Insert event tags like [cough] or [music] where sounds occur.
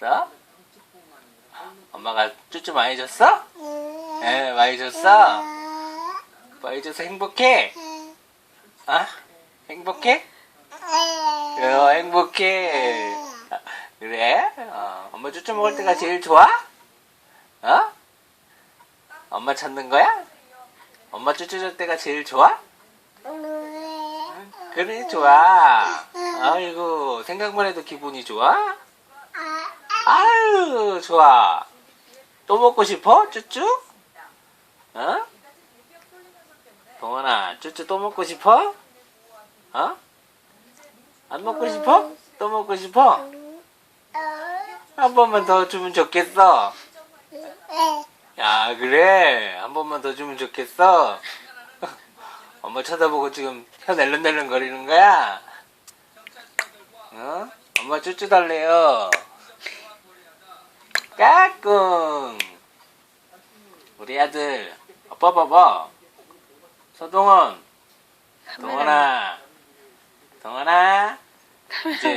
좋았어? 엄마가 쭈쭈 많이 줬어? 에 많이 줬어? 많이 줘서 행복해? 아? 행복해? 어, 행복해. 아, 그래? 어, 엄마 쭈쭈 먹을 때가 제일 좋아? 어? 엄마 찾는 거야? 엄마 쭈쭈 줄 때가 제일 좋아? 그래, 좋아. 아이고, 생각만 해도 기분이 좋아? 아유, 좋아. 또 먹고 싶어? 쭈쭈? 어? 동원아, 쭈쭈 또 먹고 싶어? 어? 안 먹고 싶어? 또 먹고 싶어? 한 번만 더 주면 좋겠어. 야, 그래. 한 번만 더 주면 좋겠어. [laughs] 엄마 쳐다보고 지금 혀 낼름낼름 거리는 거야? 어? 엄마 쭈쭈 달래요. 까꿍. 우리 아들 아빠 봐봐. 서동원. 동원아. 동원아. 이제